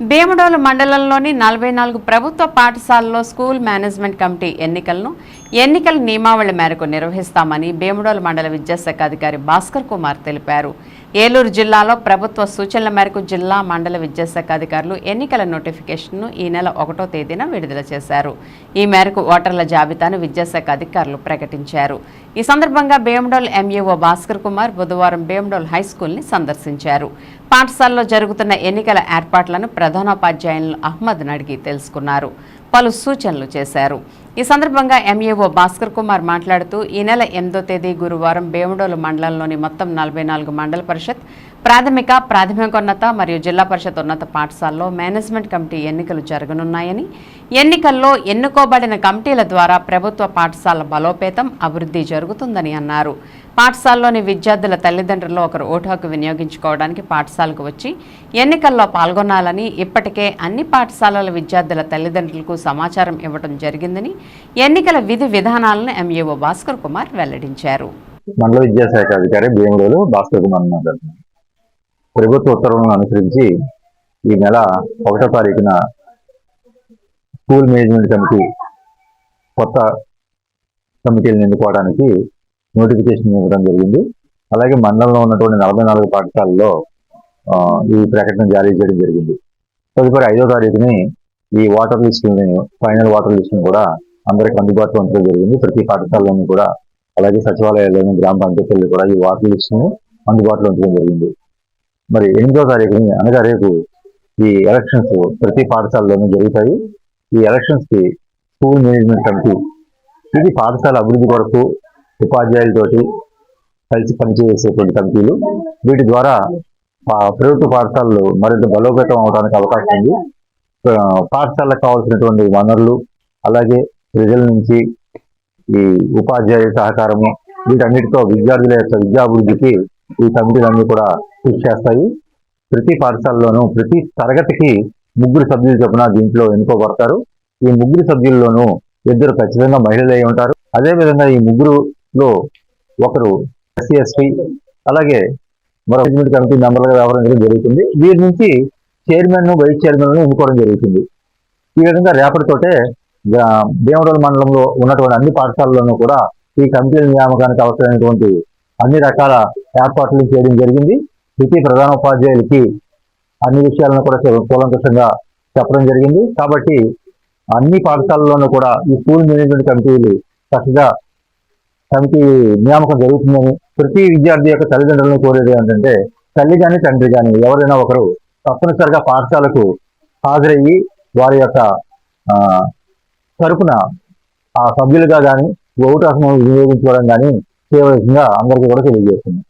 భీమడోలు మండలంలోని నలభై నాలుగు ప్రభుత్వ పాఠశాలల్లో స్కూల్ మేనేజ్మెంట్ కమిటీ ఎన్నికలను ఎన్నికల నియమావళి మేరకు నిర్వహిస్తామని భీమడోలు మండల విద్యాశాఖ అధికారి భాస్కర్ కుమార్ తెలిపారు. ఏలూరు జిల్లాలో ప్రభుత్వ సూచనల మేరకు జిల్లా మండల విద్యాశాఖ అధికారులు ఎన్నికల నోటిఫికేషన్ను ఈ నెల ఒకటో తేదీన విడుదల చేశారు. ఈ మేరకు ఓటర్ల జాబితాను విద్యాశాఖ అధికారులు ప్రకటించారు. ఈ సందర్భంగా భీమడోల్ ఎంఈఓ భాస్కర్ కుమార్ బుధవారం భీమడోల్ హై స్కూల్ని సందర్శించారు. పాఠశాలలో జరుగుతున్న ఎన్నికల ఏర్పాట్లను ప్రధానోపాధ్యాయులు అహ్మద్ అడిగి తెలుసుకున్నారు. పలు సూచనలు చేశారు. ఈ సందర్భంగా ఎంఏఓ భాస్కర్ కుమార్ మాట్లాడుతూ ఈ నెల ఎనిమిదో తేదీ గురువారం బేముడోలు మండలంలోని మొత్తం నలభై నాలుగు మండల పరిషత్ ప్రాథమిక ప్రాథమికోన్నత మరియు జిల్లా పరిషత్ ఉన్నత పాఠశాలలో మేనేజ్మెంట్ కమిటీ ఎన్నికలు జరగనున్నాయని ఎన్నికల్లో ఎన్నుకోబడిన కమిటీల ద్వారా ప్రభుత్వ పాఠశాల బలోపేతం అభివృద్ధి జరుగుతుందని అన్నారు. పాఠశాలలోని విద్యార్థుల తల్లిదండ్రులు ఒకరు ఓటు హక్కు వినియోగించుకోవడానికి పాఠశాలకు వచ్చి ఎన్నికల్లో పాల్గొనాలని ఇప్పటికే అన్ని పాఠశాలల విద్యార్థుల తల్లిదండ్రులకు సమాచారం ఇవ్వడం జరిగిందని ఎన్నికల విధి విధానాలను ఎంఈఓ భాస్కర్ కుమార్ వెల్లడించారు. మండల విద్యాశాఖ అధికారి భీముడోలు భాస్కర్ కుమార్ మాట్లాడుతున్నారు. ప్రభుత్వ ఉత్తర్వులను అనుసరించి ఈ నెల ఒకటో తారీఖున స్కూల్ మేనేజ్మెంట్ కమిటీ కొత్త కమిటీలను ఎన్నుకోవడానికి నోటిఫికేషన్ ఇవ్వడం జరిగింది. అలాగే మండలంలో ఉన్నటువంటి నలభై నాలుగు పాఠశాలల్లో ఈ ప్రకటన జారీ చేయడం జరిగింది. తదుపరి ఐదో తారీఖుని ఈ వాటర్ లిస్టుని ఫైనల్ వాటర్ లిస్టుని కూడా అందరికి అందుబాటులో ఉంచడం జరిగింది. ప్రతి పాఠశాలలోనూ కూడా అలాగే సచివాలయాల్లోని గ్రామ పంచాయతీల్లో కూడా ఈ వాటర్ లిస్టును అందుబాటులో ఉంచడం జరిగింది. మరి ఎనిమిదో తారీఖుని అనగా రేపు ఈ ఎలక్షన్స్ ప్రతి పాఠశాలలోనూ జరుగుతాయి. ఈ ఎలక్షన్స్కి స్కూల్ మేనేజ్మెంట్ కమిటీ ఇది పాఠశాల అభివృద్ధి కొరకు ఉపాధ్యాయులతోటి కలిసి పనిచేసేటువంటి కమిటీలు వీటి ద్వారా ప్రభుత్వ పాఠశాలలు మరింత బలోపేతం అవడానికి అవకాశం ఉంది. పాఠశాలకు కావాల్సినటువంటి వనరులు అలాగే ప్రజల నుంచి ఈ ఉపాధ్యాయుల సహకారము వీటన్నిటితో విద్యార్థుల యొక్క విద్యాభివృద్ధికి ఈ కమిటీలన్నీ కూడా కృషి చేస్తాయి. ప్రతి పాఠశాలలోనూ ప్రతి తరగతికి ముగ్గురు సభ్యులు చొప్పున దీంట్లో ఎన్నుకోబడతారు. ఈ ముగ్గురు సభ్యుల్లోనూ ఇద్దరు ఖచ్చితంగా మహిళలు అయి ఉంటారు. అదే విధంగా ఈ ముగ్గురులో ఒకరు ఎస్సీ ఎస్టీ అలాగే మరో మేనేజ్మెంట్ కమిటీ మెంబర్లుగా వ్యవహరించడం జరుగుతుంది. వీరి నుంచి చైర్మన్ వైస్ చైర్మన్ ఎన్నుకోవడం జరుగుతుంది. ఈ విధంగా రేపటితోటే గా- భీమవరం మండలంలో ఉన్నటువంటి అన్ని పాఠశాలల్లోనూ కూడా ఈ కమిటీల నియామకానికి అవసరమైనటువంటి అన్ని రకాల ఏర్పాట్లు చేయడం జరిగింది. ప్రతి ప్రధాన ఉపాధ్యాయులకి అన్ని విషయాలను కూడా కూలంకషంగా చెప్పడం జరిగింది. కాబట్టి అన్ని పాఠశాలల్లోనూ కూడా ఈ స్కూల్ మేనేజ్మెంట్ కమిటీలు చక్కగా కమిటీ నియామకం జరుగుతుందని ప్రతి విద్యార్థి యొక్క తల్లిదండ్రులను కోరేది ఏంటంటే తల్లి కానీ తండ్రి కానీ ఎవరైనా ఒకరు తప్పనిసరిగా పాఠశాలకు హాజరయ్యి వారి యొక్క తరపున ఆ సభ్యులుగా కానీ ఓటు వినియోగించుకోవడం కానీ చేయవలసిందిగా అందరికీ కూడా తెలియజేస్తుంది